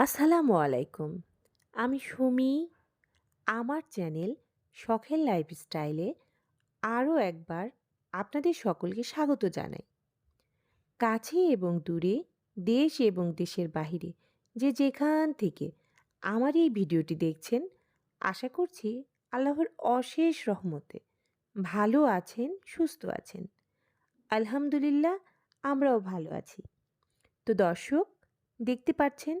আসসালামু আলাইকুম। আমি সুমি। আমার চ্যানেল শখের লাইফস্টাইলে আরও একবার আপনাদের সকলকে স্বাগত জানাই। কাছে এবং দূরে, দেশ এবং দেশের বাহিরে যে যেখান থেকে আমার এই ভিডিওটি দেখছেন, আশা করছি আল্লাহর অশেষ রহমতে ভালো আছেন, সুস্থ আছেন। আলহামদুলিল্লাহ, আমরাও ভালো আছি। তো দর্শক, দেখতে পাচ্ছেন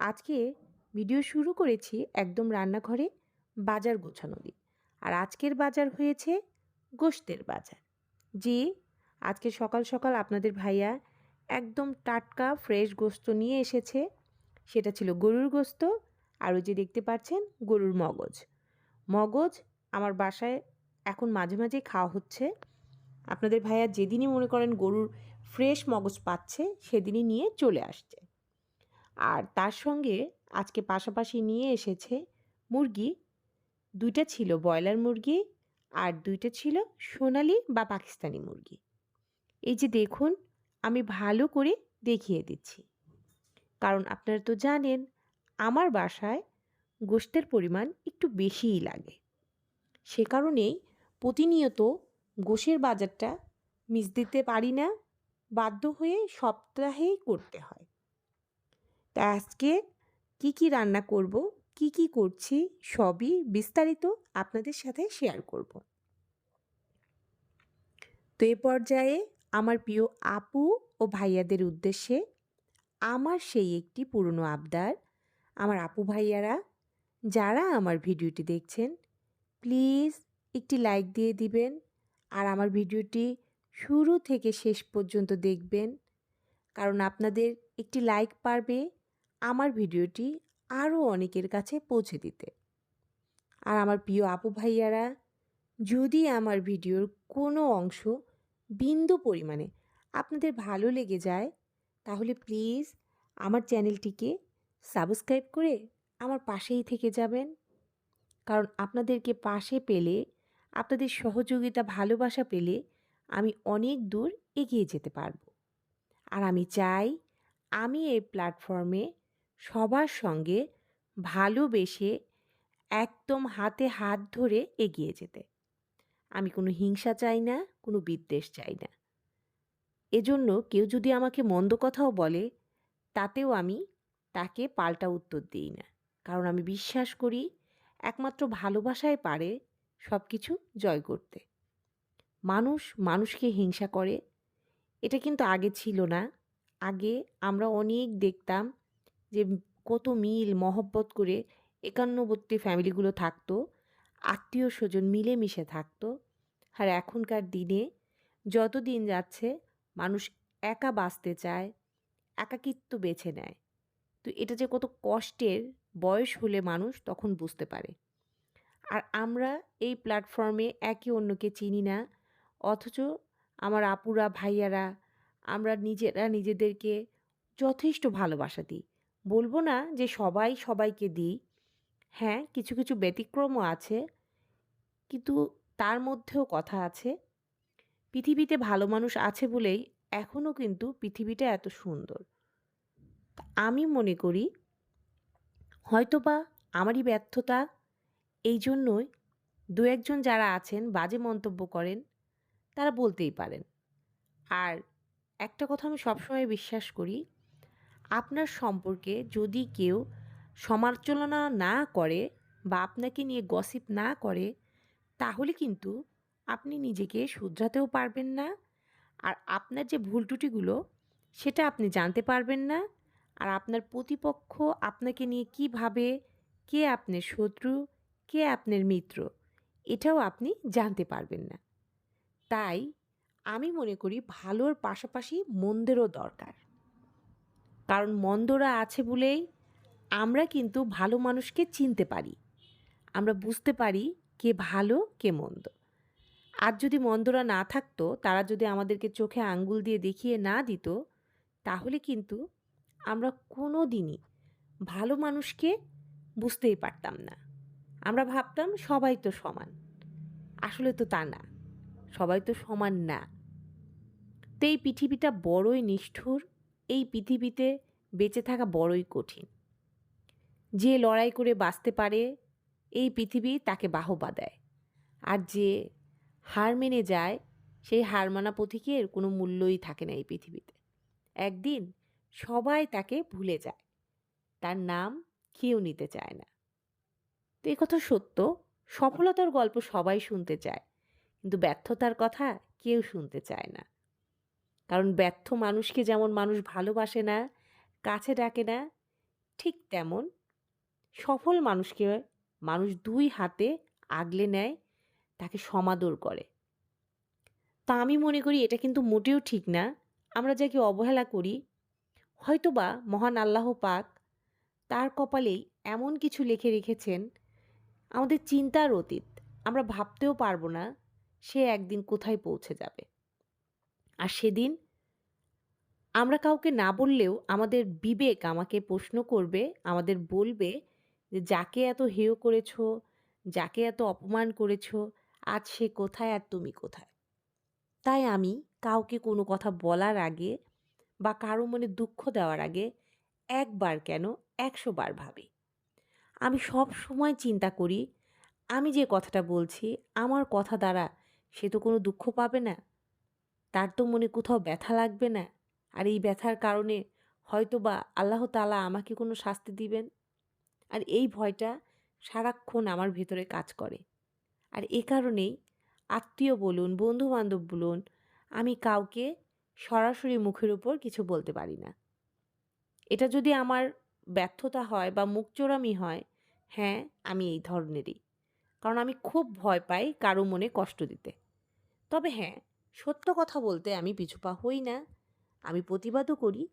আজকে ভিডিও শুরু করেছি একদম রান্নাঘরে বাজার গোছানো দিয়ে। আর আজকের বাজার হয়েছে গোশতের বাজার। জি আজকে সকাল সকাল আপনাদের ভাইয়া একদম টাটকা ফ্রেশ গোস্ত নিয়ে এসেছে। সেটা ছিল গরুর গোস্ত আর ওই যে দেখতে পাচ্ছেন গরুর মগজ। মগজ আমার বাসায় এখন মাঝে মাঝে খাওয়া হচ্ছে। আপনাদের ভাইয়া যেদিনই মনে করেন গরুর ফ্রেশ মগজ পাচ্ছে, সেদিনই নিয়ে চলে আসছে। আর তার সঙ্গে আজকে পাশাপাশি নিয়ে এসেছে মুরগি। দুইটা ছিল ব্রয়লার মুরগি আর দুইটা ছিল সোনালি বা পাকিস্তানি মুরগি। এই যে দেখুন, আমি ভালো করে দেখিয়ে দিচ্ছি। কারণ আপনারা তো জানেন, আমার বাসায় গোষ্ঠের পরিমাণ একটু বেশিই লাগে। সে কারণেই প্রতিনিয়ত গোশের বাজারটা মিস দিতে পারি না, বাধ্য হয়ে সপ্তাহেই করতে হয়। তা আজকে কি কি রান্না করব, কি কি করছি, সবই বিস্তারিত আপনাদের সাথে শেয়ার করব। তো এ পর্যায়ে আমার প্রিয় আপু ও ভাইয়াদের উদ্দেশ্যে আমার সেই একটি পুরনো আবদার। আমার আপু ভাইয়ারা, যারা আমার ভিডিওটি দেখছেন প্লিজ একটি লাইক দিয়ে দিবেন আর আমার ভিডিওটি শুরু থেকে শেষ পর্যন্ত দেখবেন। কারণ আপনাদের একটি লাইক পারবে আমার ভিডিওটি আরও অনেকের কাছে পৌঁছে দিতে। আর আমার প্রিয় আপু ভাইয়ারা, যদি আমার ভিডিওর কোনো অংশ বিন্দু পরিমাণে আপনাদের ভালো লেগে যায়, তাহলে প্লিজ আমার চ্যানেলটিকে সাবস্ক্রাইব করে আমার পাশেই থেকে যাবেন। কারণ আপনাদেরকে পাশে পেলে, আপনাদের সহযোগিতা, ভালোবাসা পেলে আমি অনেক দূর এগিয়ে যেতে পারব। আর আমি চাই, আমি এই প্ল্যাটফর্মে সবার সঙ্গে ভালোবেসে একদম হাতে হাত ধরে এগিয়ে যেতে। আমি কোনো হিংসা চাই না, কোনো বিদ্বেষ চাই না। এজন্য কেউ যদি আমাকে মন্দ কথাও বলে, তাতেও আমি তাকে পাল্টা উত্তর দিই না। কারণ আমি বিশ্বাস করি, একমাত্র ভালোবাসায় পারে সব কিছু জয় করতে। মানুষ মানুষকে হিংসা করে। এটা কিন্তু আগে ছিল না। আগে আমরা অনেক দেখতাম যে কত মিল মহব্বত করে একান্নবর্তী ফ্যামিলিগুলো থাকতো, আত্মীয় স্বজন মিলেমিশে থাকতো। আর এখনকার দিনে যত দিন যাচ্ছে, মানুষ একা বাঁচতে চায়, একাকিত্ব বেছে নেয়। তো এটা যে কত কষ্টের বয়স হলে মানুষ তখন বুঝতে পারে। আর আমরা এই প্ল্যাটফর্মে একে অন্যকে চিনি না, অথচ আমার আপুরা, ভাইয়ারা, আমরা নিজেরা নিজেদেরকে যথেষ্ট ভালোবাসা দিই। বলব না যে সবাই সবাইকে দিই। হ্যাঁ কিছু কিছু ব্যতিক্রমও আছে, কিন্তু তার মধ্যেও কথা আছে। পৃথিবীতে ভালো মানুষ আছে বলেই এখনও কিন্তু পৃথিবীটা এত সুন্দর। আমি মনে করি হয়তোবা আমারই ব্যর্থতা এই জন্যই দু একজন যারা আছেন, বাজে মন্তব্য করেন, তারা বলতেই পারেন। আর একটা কথা আমি সবসময় বিশ্বাস করি আপনার সম্পর্কে যদি কেউ সমালোচনা না করে বা আপনাকে নিয়ে গসিপ না করে, তাহলে কিন্তু আপনি নিজেকে শুধরাতেও পারবেন না। আর আপনার যে ভুল ত্রুটিগুলো, সেটা আপনি জানতে পারবেন না। আর আপনার প্রতিপক্ষ আপনাকে নিয়ে কী ভাবে কে আপনার শত্রু, কে আপনার মিত্র, এটাও আপনি জানতে পারবেন না। তাই আমি মনে করি ভালোর পাশাপাশি মন্দেরও দরকার। কারণ মন্দরা আছে বলেই আমরা কিন্তু ভালো মানুষকে চিনতে পারি। আমরা বুঝতে পারি কে ভালো, কে মন্দ। আর যদি মন্দরা না থাকতো, তারা যদি আমাদেরকে চোখে আঙ্গুল দিয়ে দেখিয়ে না দিত, তাহলে কিন্তু আমরা কোনো দিনই ভালো মানুষকে বুঝতেই পারতাম না। আমরা ভাবতাম, সবাই তো সমান। আসলে তো তা না। সবাই তো সমান না। তো এই পৃথিবীটা বড়ই নিষ্ঠুর এই পৃথিবীতে বেঁচে থাকা বড়ই কঠিন। যে লড়াই করে বাঁচতে পারে, এই পৃথিবী তাকে বাহবা দেয়। আর যে হার মেনে যায়, সেই হার মানা পথিকের কোনো মূল্যই থাকে না এই পৃথিবীতে। একদিন সবাই তাকে ভুলে যায়, তার নাম কেউ নিতে চায় না। তো কথা সত্য, সফলতার গল্প সবাই শুনতে চায়, কিন্তু ব্যর্থতার কথা কেউ শুনতে চায় না। কারণ ব্যর্থ মানুষকে যেমন মানুষ ভালোবাসে না, কাছে ডাকে না, ঠিক তেমন সফল মানুষকে মানুষ দুই হাতে আগলে নেয়, তাকে সমাদর করে। তা আমি মনে করি এটা কিন্তু মোটেও ঠিক না। আমরা যাকে অবহেলা করি, হয়তোবা মহান আল্লাহ পাক তার কপালেই এমন কিছু লিখে রেখেছেন, আমাদের চিন্তার অতীত, আমরা ভাবতেও পারব না সে একদিন কোথায় পৌঁছে যাবে। আর সেদিন আমরা কাউকে না বললেও আমাদের বিবেক আমাকে প্রশ্ন করবে, আমাদের বলবে যে, যাকে এত হেয় করেছ, যাকে এত অপমান করেছ, আজ সে কোথায় আর তুমি কোথায়? তাই আমি কাউকে কোনো কথা বলার আগে বা কারও মনে দুঃখ দেওয়ার আগে একবার কেন একশো বার ভাবি। আমি সব সময় চিন্তা করি, আমি যে কথাটা বলছি, আমার কথা দ্বারা সে তো কোনো দুঃখ পাবে না। তার তো মনে কোথাও ব্যথা লাগবে না। আর এই ব্যথার কারণে হয়তো বা আল্লাহ তালা আমাকে কোনো শাস্তি দিবেন। আর এই ভয়টা সারাক্ষণ আমার ভেতরে কাজ করে। আর এ কারণেই আত্মীয় বলুন বন্ধু বান্ধব বলুন, আমি কাউকে সরাসরি মুখের উপর কিছু বলতে পারি না। এটা যদি আমার ব্যর্থতা হয় বা মুখচোরামি হয় হ্যাঁ আমি এই ধরনেরই। কারণ আমি খুব ভয় পাই কারও মনে কষ্ট দিতে। তবে হ্যাঁ সত্য কথা বলতে আমি পিছুপা হই না। আমি প্রতিবাদও করি,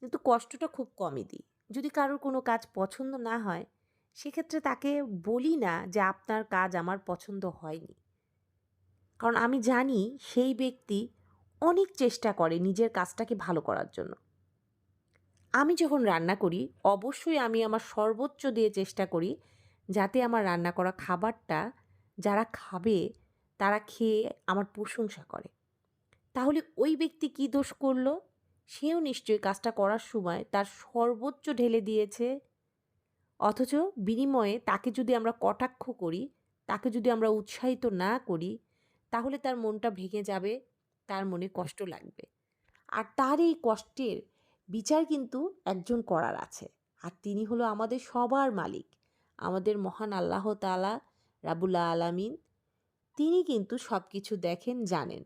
কিন্তু কষ্টটা খুব কমই দিই। যদি কারোর কোনো কাজ পছন্দ না হয়, সেক্ষেত্রে তাকে বলি না যে আপনার কাজ আমার পছন্দ হয়নি। কারণ আমি জানি সেই ব্যক্তি অনেক চেষ্টা করে নিজের কাজটাকে ভালো করার জন্য। আমি যখন রান্না করি, অবশ্যই আমি আমার সর্বোচ্চ দিয়ে চেষ্টা করি যাতে আমার রান্না করা খাবারটা যারা খাবে তারা খেয়ে আমার প্রশংসা করে। তাহলে ওই ব্যক্তি কী দোষ করল? সেও নিশ্চয়ই কাজটা করার সময় তার সর্বোচ্চ ঢেলে দিয়েছে। অথচ বিনিময়ে তাকে যদি আমরা কটাক্ষ করি, তাকে যদি আমরা উৎসাহিত না করি, তাহলে তার মনটা ভেঙে যাবে, তার মনে কষ্ট লাগবে। আর তার এই কষ্টের বিচার কিন্তু একজন করার আছে। আর তিনি হলো আমাদের সবার মালিক, আমাদের মহান আল্লাহ তালা রাবুল্লা আলামিন। তিনি কিন্তু সব কিছু দেখেন, জানেন।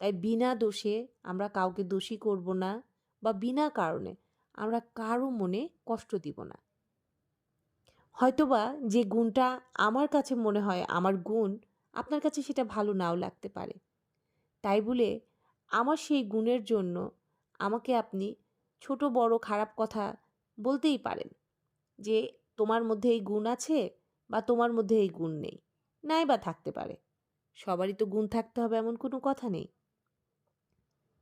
তাই বিনা দোষে আমরা কাউকে দোষী করব না বা বিনা কারণে আমরা কারও মনে কষ্ট দিব না। হয়তোবা যে গুণটা আমার কাছে মনে হয়, আমার গুণ, আপনার কাছে সেটা ভালো নাও লাগতে পারে। তাই বলে আমার সেই গুণের জন্য আমাকে আপনি ছোট, বড়, খারাপ কথা বলতেই পারেন যে তোমার মধ্যে এই গুণ আছে বা তোমার মধ্যে এই গুণ নেই। নাই বা থাকতে পারে। সবারই তো গুণ থাকতে হবে এমন কোনো কথা নেই।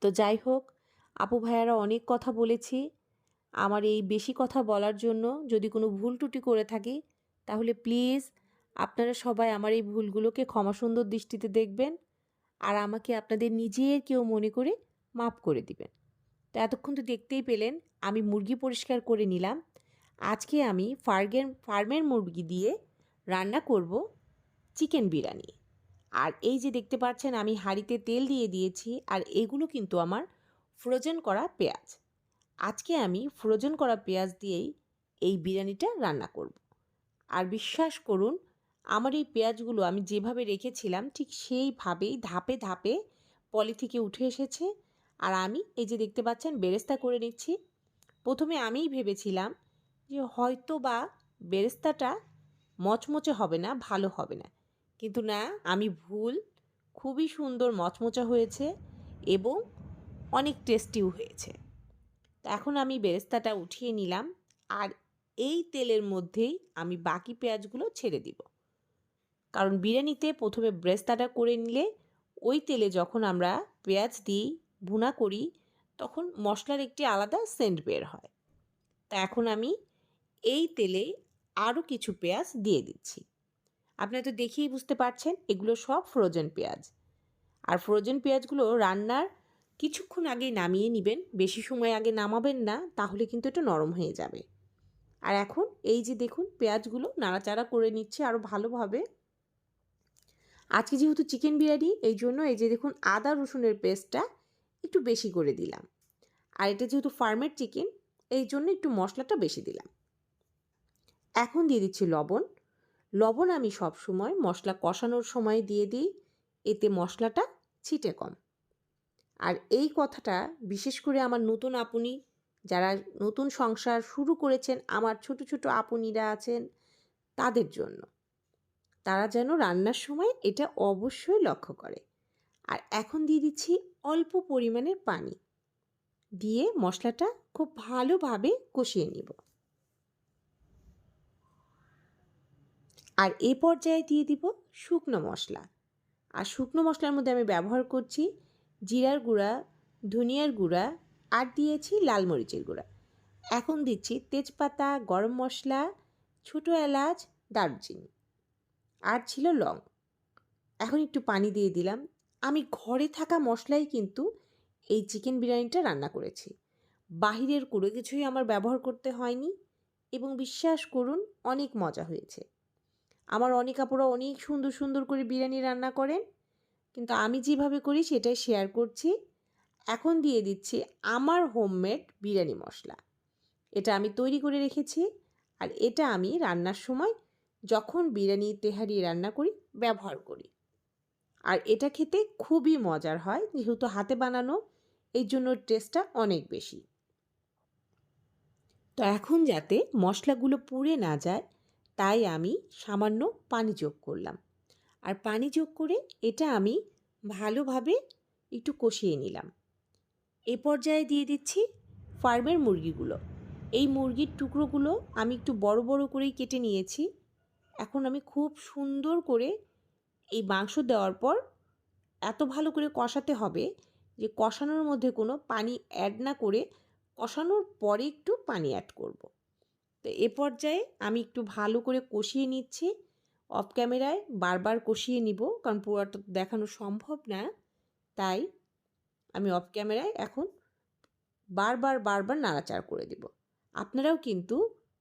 তো যাই হোক, আপু ভাইয়ারা অনেক কথা বলেছি। আমার এই বেশি কথা বলার জন্য যদি কোনো ভুল টুটি করে থাকি, তাহলে প্লিজ আপনারা সবাই আমার এই ভুলগুলোকে ক্ষমা সুন্দর দৃষ্টিতে দেখবেন আর আমাকে আপনাদের নিজের কেউ মনে করে মাফ করে দিবেন। তো এতক্ষণ তো দেখতেই পেলেন, আমি মুরগি পরিষ্কার করে নিলাম। আজকে আমি ফার্গের, ফার্মের মুরগি দিয়ে রান্না করব চিকেন বিরিয়ানি। আর এই যে দেখতে পাচ্ছেন, আমি হাঁড়িতে তেল দিয়ে দিয়েছি, আর এগুলো কিন্তু আমার ফ্রোজেন করা পেঁয়াজ। আজকে আমি ফ্রোজেন করা পেঁয়াজ দিয়েই এই বিরিয়ানিটা রান্না করব। আর বিশ্বাস করুন, আমার এই পেঁয়াজগুলো আমি যেভাবে রেখেছিলাম, ঠিক সেইভাবেই ধাপে ধাপে পলি থেকে উঠে এসেছে। আর আমি এই যে দেখতে পাচ্ছেন, বেরেস্তা করে নিচ্ছি। প্রথমে আমিই ভেবেছিলাম যে হয়তো বা বেরেস্তাটা মচমচে হবে না, ভালো হবে না। কিন্তু না, আমি ভুল, খুবই সুন্দর মচমচা হয়েছে এবং অনেক টেস্টিও হয়েছে। তো এখন আমি বেরেস্তাটা উঠিয়ে নিলাম আর এই তেলের মধ্যেই আমি বাকি পেঁয়াজগুলো ছেড়ে দিব। কারণ বিরিয়ানিতে প্রথমে ব্রেস্তাটা করে নিলে ওই তেলে যখন আমরা পেঁয়াজ দিই, ভুনা করি, তখন মশলার একটি আলাদা সেন্ট বের হয়। তা এখন আমি এই তেলে আরও কিছু পেঁয়াজ দিয়ে দিচ্ছি। আপনারা তো দেখেই বুঝতে পারছেন, এগুলো সব ফ্রোজেন পেঁয়াজ। আর ফ্রোজেন পেঁয়াজগুলো রান্নার কিছুক্ষণ আগে নামিয়ে নেবেন, বেশি সময় আগে নামাবেন না, তাহলে কিন্তু এটা নরম হয়ে যাবে। আর এখন এই যে দেখুন, পেঁয়াজগুলো নাড়াচাড়া করে নিচ্ছে আরও ভালোভাবে। আজকে যেহেতু চিকেন বিরিয়ানি, এই জন্য এই যে দেখুন আদা রসুনের পেস্টটা একটু বেশি করে দিলাম। আর এটা যেহেতু ফার্মের চিকেন, এই জন্য একটু মশলাটা বেশি দিলাম। এখন দিয়ে দিচ্ছি লবণ। লবণ আমি সব সময় মশলা কষানোর সময় দিয়ে দিই, এতে মশলাটা ছিটে কম। আর এই কথাটা বিশেষ করে আমার নতুন আপুনি, যারা নতুন সংসার শুরু করেছেন, আমার ছোট ছোট আপনিরা আছেন, তাদের জন্য। তারা যেন রান্নার সময় এটা অবশ্যই লক্ষ্য করে। আর এখন দিয়ে দিচ্ছি অল্প পরিমাণের পানি। দিয়ে মশলাটা খুব ভালোভাবে কষিয়ে নিব। আর এ পর্যায়ে দিয়ে দিব শুকনো মশলা। আর শুকনো মশলার মধ্যে আমি ব্যবহার করছি জিরার গুঁড়া, ধনিয়ার গুঁড়া আর দিয়েছি লাল মরিচের গুঁড়া। এখন দিচ্ছি তেজপাতা, গরম মশলা, ছোটো এলাচ, দারুচিনি। আর ছিল লং। এখন একটু পানি দিয়ে দিলাম। আমি ঘরে থাকা মশলাই কিন্তু এই চিকেন বিরিয়ানিটা রান্না করেছি। বাহিরের কোনো কিছুই আমার ব্যবহার করতে হয়নি এবং বিশ্বাস করুন, অনেক মজা হয়েছে। আমার অনেক আপুরা অনেক সুন্দর সুন্দর করে বিরিয়ানি রান্না করেন। কিন্তু আমি যেভাবে করি সেটাই শেয়ার করছি। এখন দিয়ে দিচ্ছি আমার হোমমেড বিরিয়ানি মশলা। এটা আমি তৈরি করে রেখেছি আর এটা আমি রান্নার সময় যখন বিরিয়ানি তেহারি রান্না করি, ব্যবহার করি। আর এটা খেতে খুবই মজার হয়, যেহেতু হাতে বানানো এই জন্য টেস্টটা অনেক বেশি। তো এখন যাতে মশলাগুলো পুড়ে না যায় তাই আমি সামান্য পানি যোগ করলাম। আর পানি যোগ করে এটা আমি ভালোভাবে একটু কষিয়ে নিলাম। এ পর্যায়ে দিয়ে দিচ্ছি ফার্মের মুরগিগুলো। এই মুরগির টুকরোগুলো আমি একটু বড় বড় করেই কেটে নিয়েছি। এখন আমি খুব সুন্দর করে এই মাংস দেওয়ার পর এত ভালো করে কষাতে হবে যে কষানোর মধ্যে কোনো পানি অ্যাড না করে কষানোর পরে একটু পানি অ্যাড করব। তো এ পর্যায়ে আমি একটু ভালো করে কষিয়ে নিচ্ছি। অফ ক্যামেরায় বারবার কষিয়ে নিব, কারণ পুরোটা দেখানো সম্ভব না। তাই আমি অফ ক্যামেরায় এখন বারবার বারবার নাড়াচাড়া করে দেব। আপনারাও কিন্তু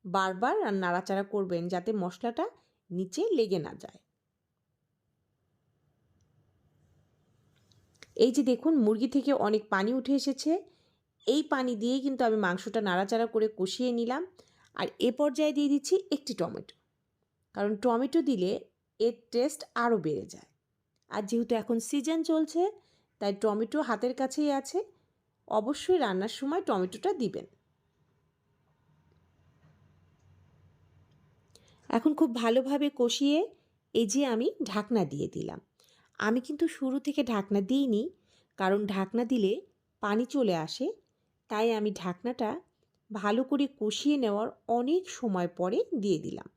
বারবার আর নাড়াচাড়া করবেন যাতে মশলাটা নিচে লেগে না যায়। এই যে দেখুন, মুরগি থেকে অনেক পানি উঠে এসেছে। এই পানি দিয়েই কিন্তু আমি মাংসটা নাড়াচাড়া করে কষিয়ে নিলাম। আর এ পর্যায়ে দিয়ে দিচ্ছি একটি টমেটো। কারণ টমেটো দিলে এর টেস্ট আরও বেড়ে যায়। আর যেহেতু এখন সিজন চলছে, তাই টমেটো হাতের কাছেই আছে, অবশ্যই রান্নার সময় টমেটোটা দিবেন। এখন খুব ভালোভাবে কষিয়ে এই যে আমি ঢাকনা দিয়ে দিলাম। আমি কিন্তু শুরু থেকে ঢাকনা দিইনি, কারণ ঢাকনা দিলে পানি চলে আসে, তাই আমি ঢাকনাটা ভালো করে কষিয়ে নেওয়ার অনেক সময় পরে দিয়ে দিলাম।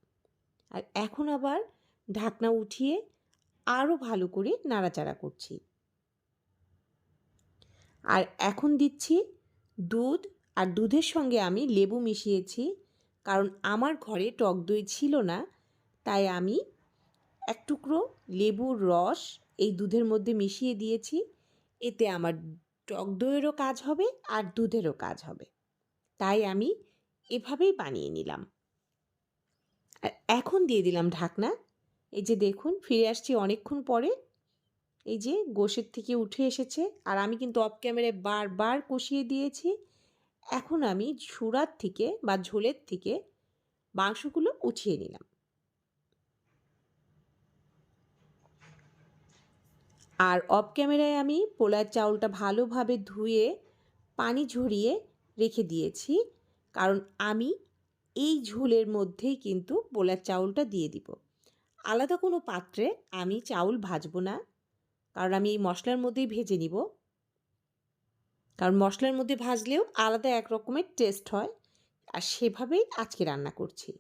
আর এখন আবার ঢাকনা উঠিয়ে আরও ভালো করে নাড়াচাড়া করছি। আর এখন দিচ্ছি দুধ, আর দুধের সঙ্গে আমি লেবু মিশিয়েছি, কারণ আমার ঘরে টক দই ছিল না, তাই আমি এক টুকরো লেবুর রস এই দুধের মধ্যে মিশিয়ে দিয়েছি। এতে আমার টক দইয়েরও কাজ হবে, আর দুধেরও কাজ হবে। তাই আমি এভাবেই বানিয়ে নিলাম। আর এখন দিয়ে দিলাম ঢাকনা। এই যে দেখুন, ফিরে আসছি অনেকক্ষণ পরে। এই যে গোশের থেকে উঠে এসেছে। আর আমি কিন্তু অফ ক্যামেরায় বারবার কষিয়ে দিয়েছি। এখন আমি সুরার থেকে বা ঝোলের থেকে মাংসগুলো উঠিয়ে নিলাম। আর অফ ক্যামেরায় আমি পোলার চাউলটা ভালোভাবে ধুয়ে, পানি ঝরিয়ে রেখে দিয়েছি, কারণ আমি এই ঝোলের মধ্যেই কিন্তু পোলার চাউলটা দিয়ে দিব। আলাদা কোনো পাত্রে আমি চাউল ভাজবো না, কারণ আমি এই মশলার মধ্যেই ভেজে নিব। কারণ মশলার মধ্যে ভাজলেও আলাদা এক রকমের টেস্ট হয়, আর সেভাবেই আজকে রান্না করছি।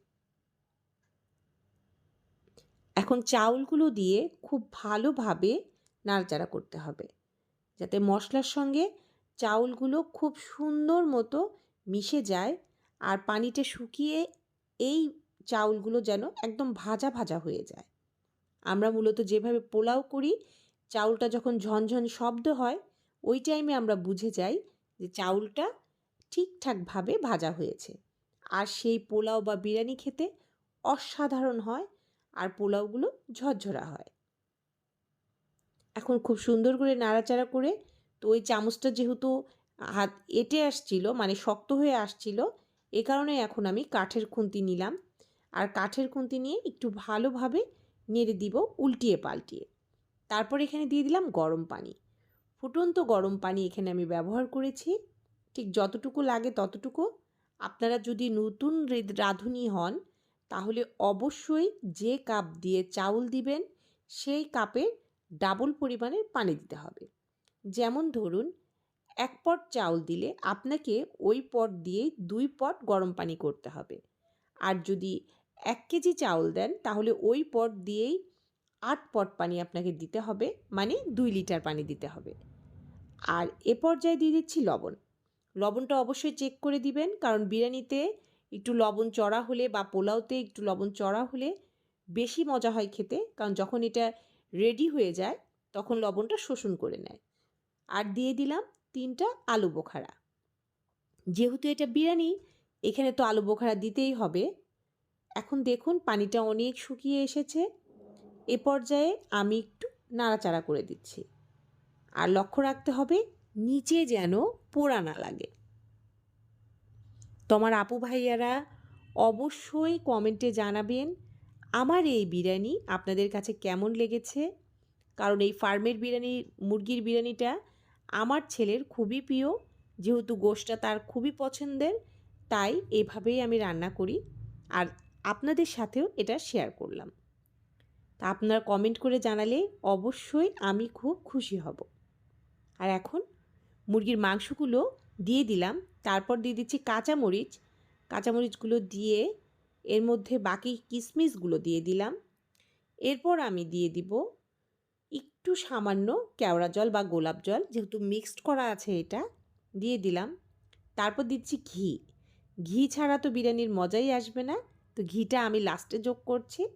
এখন চাউলগুলো দিয়ে খুব ভালোভাবে নাড়াচাড়া করতে হবে, যাতে মশলার সঙ্গে চাউলগুলো খুব সুন্দর মতো মিশে যায় আর পানিটা শুকিয়ে এই চাউলগুলো যেন একদম ভাজা ভাজা হয়ে যায়। আমরা মূলত যেভাবে পোলাও করি, চাউলটা যখন ঝনঝন শব্দ হয়, ওই টাইমে আমরা বুঝে যাই যে চাউলটা ঠিকঠাকভাবে ভাজা হয়েছে। আর সেই পোলাও বা বিরিয়ানি খেতে অসাধারণ হয় আর পোলাওগুলো ঝরঝরা হয়। এখন খুব সুন্দর করে নাড়াচাড়া করে তো ওই চামচটা যেহেতু হাত এটে আসছিল মানে শক্ত হয়ে আসছিল, এ কারণে এখন আমি কাঠের খুন্তি নিলাম। আর কাঠের খুন্তি নিয়ে একটু ভালোভাবে নেড়ে দিব উল্টিয়ে পাল্টিয়ে। তারপর এখানে দিয়ে দিলাম গরম পানি। ফুটন্ত গরম পানি এখানে আমি ব্যবহার করেছি। ঠিক যতটুকু লাগে ততটুকু। আপনারা যদি নতুন রাঁধুনি হন, তাহলে অবশ্যই যে কাপ দিয়ে চাউল দিবেন, সেই কাপের ডাবল পরিমাণের পানি দিতে হবে। যেমন ধরুন, এক পট চাউল দিলে আপনাকে ওই পট দিয়েই দুই পট গরম পানি করতে হবে। আর যদি এক কেজি চাউল দেন, তাহলে ওই পট দিয়েই আট পট পানি আপনাকে দিতে হবে মানে দুই লিটার পানি দিতে হবে। আর এ পর্যায়ে দিয়ে দিচ্ছি লবণ। লবণটা অবশ্যই চেক করে দিবেন, কারণ বিরিয়ানিতে একটু লবণ চড়া হলে বা পোলাওতে একটু লবণ চড়া হলে বেশি মজা হয় খেতে, কারণ যখন এটা রেডি হয়ে যায়, তখন লবণটা শোষণ করে নেয়। আর দিয়ে দিলাম তিনটা আলু বোখারা। যেহেতু এটা বিরিয়ানি, এখানে তো আলু বোখারা দিতেই হবে। এখন দেখুন পানিটা অনেক শুকিয়ে এসেছে। এ পর্যায়ে আমি একটু নাড়াচাড়া করে দিচ্ছি। আর লক্ষ্য রাখতে হবে নিচে যেন পোড়া না লাগে। তোমার আপু ভাইয়ারা অবশ্যই কমেন্টে জানাবেন, আমার এই বিরিয়ানি আপনাদের কাছে কেমন লেগেছে? কারণ এই ফার্মের বিরিয়ানি, মুরগির বিরিয়ানিটা আমার ছেলের খুবই প্রিয়। যেহেতু গোষ্ঠটা তার খুবই পছন্দের, তাই এভাবেই আমি রান্না করি। আর আপনাদের সাথেও এটা শেয়ার করলাম। তা আপনারা কমেন্ট করে জানালে অবশ্যই আমি খুব খুশি হব। আর এখন মুরগির মাংসগুলো দিয়ে দিলাম। তারপর দিয়ে দিচ্ছি কাঁচামরিচ। কাঁচামরিচগুলো দিয়ে এর মধ্যে বাকি কিশমিশগুলো দিয়ে দিলাম। এরপর আমি দিয়ে দিব একটু সামান্য কেওড়া জল বা গোলাপ জল, যেহেতু মিক্সড করা আছে এটা, দিয়ে দিলাম। তারপর দিচ্ছি ঘি। ঘি ছাড়া তো বিরিয়ানির মজাই আসবে না। তো ঘিটা আমি লাস্টে যোগ করছি।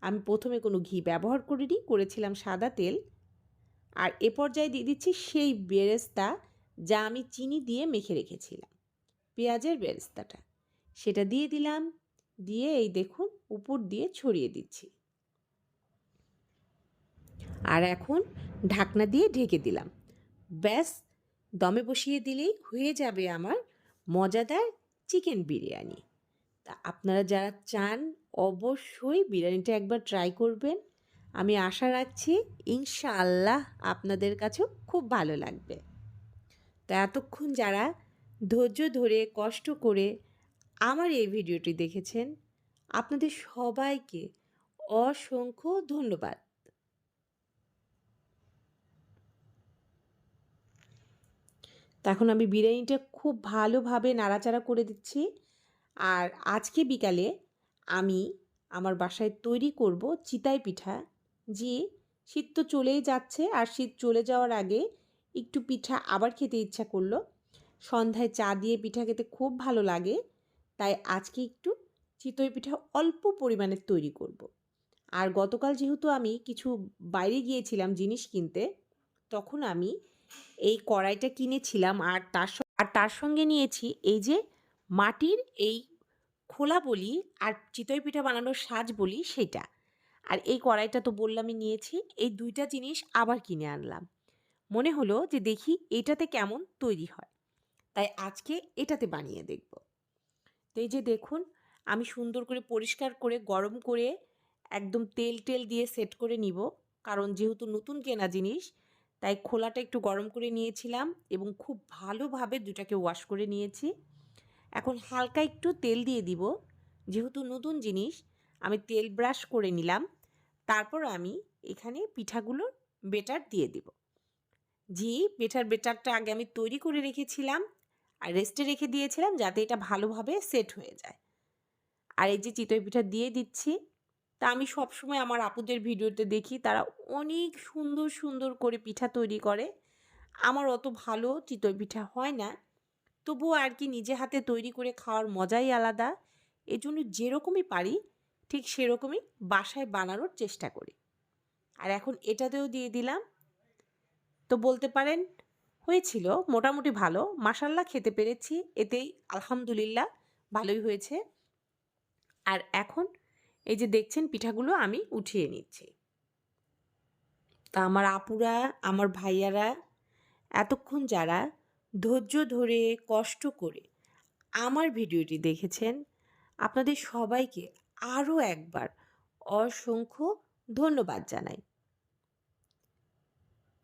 আমি প্রথমে কোনো ঘি ব্যবহার করিনি, করেছিলাম সাদা তেল। আর এ পর্যায়ে দিয়ে দিচ্ছি সেই বেরেস্তা যা আমি চিনি দিয়ে মেখে রেখেছিলাম। পেঁয়াজের বেরেস্তাটা। সেটা দিয়ে দিলাম। দিয়ে এই দেখুন, উপর দিয়ে ছড়িয়ে দিচ্ছি। আর এখন ঢাকনা দিয়ে ঢেকে দিলাম। ব্যাস, দমে বসিয়ে দিলেই হয়ে যাবে আমার মজাদার চিকেন বিরিয়ানি। তা আপনারা যারা চান, অবশ্যই বিরিয়ানিটা একবার ট্রাই করবেন। আমি আশা রাখছি ইনশাআল্লাহ আপনাদের কাছেও খুব ভালো লাগবে। তা এতক্ষণ যারা ধৈর্য ধরে, কষ্ট করে আমার এই ভিডিওটি দেখেছেন, আপনাদের সবাইকে অসংখ্য ধন্যবাদ। তখন আমি বিরিয়ানিটা খুব ভালোভাবে নাড়াচাড়া করে দিচ্ছি। আর আজকে বিকালে আমি আমার বাসায় তৈরি করব চিতাই পিঠা। যে শীত তো চলেই যাচ্ছে আর শীত চলে যাওয়ার আগে একটু পিঠা আবার খেতে ইচ্ছা করল। সন্ধ্যায় চা দিয়ে পিঠা খেতে খুব ভালো লাগে। তাই আজকে একটু চিতই পিঠা অল্প পরিমাণে তৈরি করব। আর গতকাল যেহেতু আমি কিছু বাইরে গিয়েছিলাম জিনিস কিনতে, তখন আমি এই কড়াইটা কিনেছিলাম আর তার আর তার সঙ্গে নিয়েছি এই যে মাটির এই খোলা বলি আর চিতই পিঠা বানানোর সাজ বলি সেটা। আর এই কড়াইটা তো বললামই নিয়েছি, এই দুইটা জিনিস আবার কিনে আনলাম। মনে হলো যে দেখি এটাতে কেমন তৈরি হয়। তাই আজকে এটাতে বানিয়ে দেখব। তো এই যে দেখুন, আমি সুন্দর করে পরিষ্কার করে, গরম করে, একদম তেল টেল দিয়ে সেট করে নিব। কারণ যেহেতু নতুন কেনা জিনিস তাই খোলাটা একটু গরম করে নিয়েছিলাম এবং খুব ভালোভাবে দুটাকে ওয়াশ করে নিয়েছি। এখন হালকা একটু তেল দিয়ে দিব। যেহেতু নতুন জিনিস, আমি তেল ব্রাশ করে নিলাম। তারপর আমি এখানে পিঠাগুলোর বেটার দিয়ে দিব। জি পিঠার বেটারটা আগে আমি তৈরি করে রেখেছিলাম আর রেস্টে রেখে দিয়েছিলাম যাতে এটা ভালোভাবে সেট হয়ে যায়। আর এই যে চিতই পিঠা দিয়ে দিচ্ছি তা আমি সবসময় আমার আপুদের ভিডিওতে দেখি। তারা অনেক সুন্দর সুন্দর করে পিঠা তৈরি করে। আমার অত ভালো চিতই পিঠা হয় না। তবুও আর কি নিজে হাতে তৈরি করে খাওয়ার মজাই আলাদা। এজন্য যেরকমই পারি, ঠিক সেরকমই বাসায় বানানোর চেষ্টা করি। আর এখন এটাতেও দিয়ে দিলাম। তো বলতে পারেন, হয়েছিল মোটামুটি ভালো। মাসাল্লা খেতে পেরেছি। এতেই আলহামদুলিল্লাহ ভালোই হয়েছে। আর এখন এই যে দেখছেন পিঠাগুলো আমি উঠিয়ে নিচ্ছি। তা আমার আপুরা, আমার ভাইয়ারা, এতক্ষণ যারা ধৈর্য ধরে, কষ্ট করে আমার ভিডিওটি দেখেছেন, আপনাদের সবাইকে আরও একবার অসংখ্য ধন্যবাদ জানাই।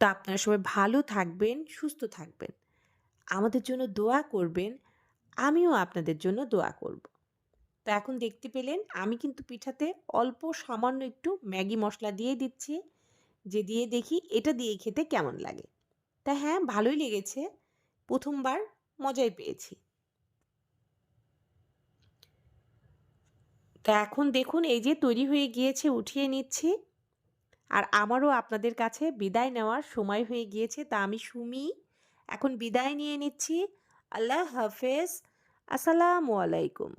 তা আপনারা সবাই ভালো থাকবেন, সুস্থ থাকবেন। আমাদের জন্য দোয়া করবেন, আমিও আপনাদের জন্য দোয়া করব। তো এখন দেখতে পেলেন আমি কিন্তু পিঠাতে অল্প সামান্য একটু ম্যাগি মশলা দিয়ে দিচ্ছি। যে দিয়ে দেখি এটা দিয়ে খেতে কেমন লাগে। তা হ্যাঁ ভালোই লেগেছে। প্রথমবার মজাই পেয়েছি। তা এখন দেখুন এই যে তৈরি হয়ে গিয়েছে, উঠিয়ে নিচ্ছি। আর আমারও আপনাদের কাছে বিদায় নেওয়ার সময় হয়ে গিয়েছে। তা আমি সুমি এখন বিদায় নিয়ে নিচ্ছি। আল্লাহ হাফেজ। আসসালামু আলাইকুম।